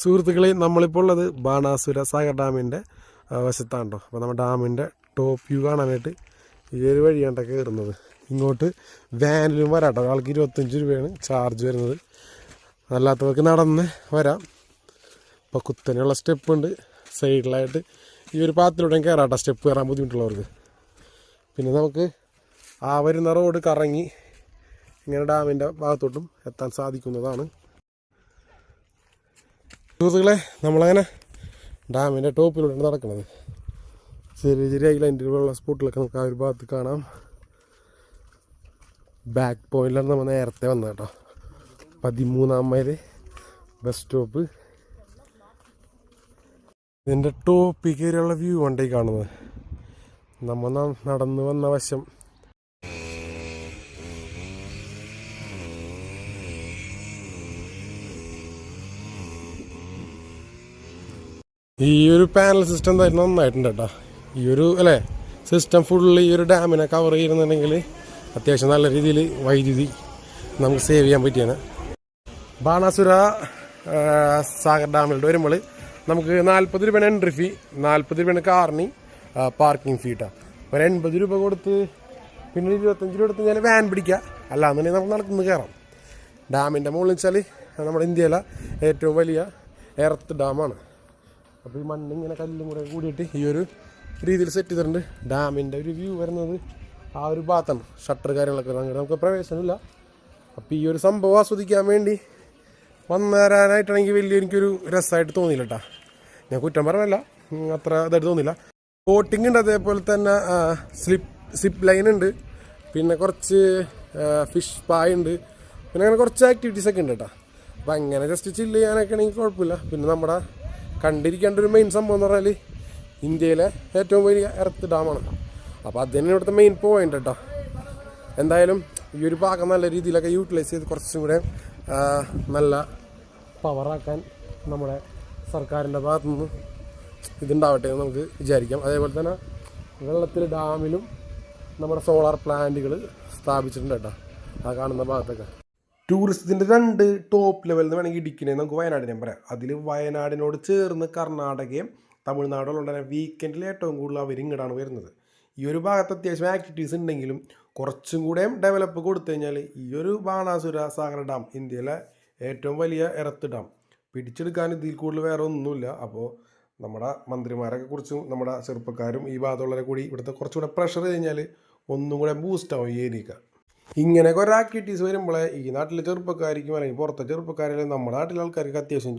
സുഹൃത്തുക്കളെ നമ്മളിപ്പോൾ ഉള്ളത് ബാണാസുര സാഗർ ഡാമിന്റെ വശത്താണ് അപ്പോൾ നമ്മുടെ ഡാമിന്റെ ടോപ്പ് വ്യൂ കാണാനായിട്ട് ഈ ഒരു വഴിയാണ് കയറുന്നത്. ഇങ്ങോട്ട് വാനിലും വരാം കേട്ടോ ആൾക്ക് ഇരുപത്തഞ്ച് രൂപയാണ് ചാർജ് വരുന്നത്. അല്ലാത്തവർക്ക് നടന്ന് വരാം. ഇപ്പോൾ കുത്തനെയുള്ള സ്റ്റെപ്പ് ഉണ്ട്. സൈഡിലായിട്ട് ഈ ഒരു പാത്തിലൂടെ കയറാം കേട്ടോ സ്റ്റെപ്പ് കയറാൻ ബുദ്ധിമുട്ടുള്ളവർക്ക്. പിന്നെ നമുക്ക് ആ വരുന്ന റോഡ് കറങ്ങി ഇങ്ങനെ ഡാമിന്റെ ഭാഗത്തോട്ടും എത്താൻ സാധിക്കുന്നതാണ്. സുഹൃത്തുക്കളെ നമ്മളങ്ങനെ ഡാമിന്റെ ടോപ്പിലൂടെ നടക്കുന്നത്. ചെറിയ ചെറിയ ഐലൻഡിലുള്ള സ്പോട്ടിലൊക്കെ നമുക്ക് ആ ഒരു ഭാഗത്ത് കാണാം. ബാക്ക് പോയിന്റിലാണ് നമ്മൾ നേരത്തെ വന്നത് കേട്ടോ. പതിമൂന്നാം മൈൽ ബസ് സ്റ്റോപ്പ് ഇതിന്റെ ടോപ്പിൽ കയറിയുള്ള വ്യൂ ആണ് കാണുന്നത്. നമ്മൾ നടന്നു വന്ന വശം ഈ ഒരു പാനൽ സിസ്റ്റം തന്നെ നന്നായിട്ടുണ്ട് കേട്ടോ. ഈ ഒരു അല്ലേ? സിസ്റ്റം ഫുള്ള് ഈ ഒരു ഡാമിനെ കവർ ചെയ്യുന്നുണ്ടെങ്കിൽ അത്യാവശ്യം നല്ല രീതിയിൽ വൈദ്യുതി നമുക്ക് സേവ് ചെയ്യാൻ പറ്റിയാണ്. ബാണാസുര സാഗർ ഡാമിലോട്ട് വരുമ്പോൾ നമുക്ക് നാൽപ്പത് രൂപയാണ് എൻട്രി ഫീ നാൽപ്പത് രൂപയാണ് കാറിന് പാർക്കിംഗ് ഫീ കേട്ടോ ഒരു എൺപത് രൂപ കൊടുത്ത് പിന്നെ ഇരുപത്തഞ്ച് രൂപ കൊടുത്ത് ഞാൻ വാൻ പിടിക്കുക. അല്ലാന്നുണ്ടെങ്കിൽ നമുക്ക് നടക്കുന്നത് കയറാം. ഡാമിന്റെ മുകളിൽ വെച്ചാൽ നമ്മുടെ ഇന്ത്യയിലെ ഏറ്റവും വലിയ എർത്ത് ഡാമാണ് അപ്പോൾ ഈ മണ്ണ് ഇങ്ങനെ കല്ലും കൂടെ കൂടിയിട്ട് ഈ ഒരു രീതിയിൽ സെറ്റ് ചെയ്തിട്ടുണ്ട്. ഡാമിന്റെ ഒരു വ്യൂ വരുന്നത് ആ ഒരു ഭാഗത്താണ്. ഷട്ടർ കാര്യങ്ങളൊക്കെ അങ്ങനെ നമുക്ക് പ്രവേശനമില്ല. അപ്പോൾ ഈ ഒരു സംഭവം ആസ്വദിക്കാൻ വേണ്ടി വന്നേരാനായിട്ടാണെങ്കിൽ വലിയ എനിക്കൊരു രസമായിട്ട് തോന്നിയില്ല കേട്ടോ ഞാൻ കുറ്റം പറഞ്ഞല്ല. അത്ര ഇതായിട്ട് തോന്നില്ല ബോട്ടിംഗ് ഉണ്ട്. അതേപോലെ തന്നെ സ്ലിപ്പ് സിപ്പ് ലൈൻ ഉണ്ട്. പിന്നെ കുറച്ച് ഫിഷ് പായ ഉണ്ട്. പിന്നെ അങ്ങനെ കുറച്ച് ആക്ടിവിറ്റീസ് ഒക്കെ ഉണ്ട് കേട്ടോ അപ്പം അങ്ങനെ ജസ്റ്റ് ചില്ല് ചെയ്യാനൊക്കെ ആണെങ്കിൽ കുഴപ്പമില്ല. പിന്നെ നമ്മുടെ കണ്ടിരിക്കേണ്ട ഒരു മെയിൻ സംഭവം എന്ന് പറഞ്ഞാൽ ഇന്ത്യയിലെ ഏറ്റവും വലിയ എർത്ത് ഡാമാണ് അപ്പോൾ അത് തന്നെ ഇവിടുത്തെ മെയിൻ പോയിന്റ് കേട്ടോ എന്തായാലും ഈ ഒരു ഭാഗം നല്ല രീതിയിലൊക്കെ യൂട്ടിലൈസ് ചെയ്ത് കുറച്ചും കൂടെ നല്ല പവറാക്കാൻ നമ്മുടെ സർക്കാരിന്റെ ഭാഗത്തു നിന്ന് ഇതുണ്ടാവട്ടെ എന്ന് നമുക്ക് വിചാരിക്കാം. അതേപോലെ തന്നെ വെള്ളത്തിൽ ഡാമിലും നമ്മുടെ സോളാർ പ്ലാന്റുകൾ സ്ഥാപിച്ചിട്ടുണ്ട് കേട്ടോ ആ കാണുന്ന ഭാഗത്തൊക്കെ. ടൂറിസത്തിന്റെ രണ്ട് ടോപ്പ് ലെവൽ നിന്ന് വേണമെങ്കിൽ ഇടിക്കണേ. നമുക്ക് വയനാടിനെ പറയാം. അതിൽ വയനാടിനോട് ചേർന്ന് കർണാടകയും തമിഴ്നാടുള്ള വീക്കെൻഡിൽ ഏറ്റവും കൂടുതൽ അവർ ഇങ്ങോട്ടാണ് വരുന്നത്. ഈ ഒരു ഭാഗത്ത് അത്യാവശ്യം ആക്ടിവിറ്റീസ് ഉണ്ടെങ്കിലും കുറച്ചും കൂടെ ഡെവലപ്പ് കൊടുത്തു കഴിഞ്ഞാൽ ഈ ഒരു ബാണാസുര സാഗർ ഡാം ഇന്ത്യയിലെ ഏറ്റവും വലിയ എറത്ത് ഡാം പിടിച്ചെടുക്കാൻ ഇതിൽ കൂടുതൽ വേറെ ഒന്നുമില്ല. അപ്പോൾ നമ്മുടെ മന്ത്രിമാരൊക്കെ കുറിച്ചും നമ്മുടെ ചെറുപ്പക്കാരും ഈ ഭാഗത്തുള്ളവരെ കൂടി ഇവിടുത്തെ കുറച്ചുകൂടെ പ്രഷർ കഴിഞ്ഞാൽ ഒന്നും കൂടെ ബൂസ്റ്റാവും ഈ ഏരിയക്ക് ഇങ്ങനെ കുറേ ആക്ടിവിറ്റീസ് വരുമ്പോഴേ ഈ നാട്ടിലെ ചെറുപ്പക്കാർക്കും അല്ലെങ്കിൽ പുറത്തെ ചെറുപ്പക്കാരെല്ലാം നമ്മുടെ നാട്ടിലെ ആൾക്കാർക്ക് അത്യാവശ്യം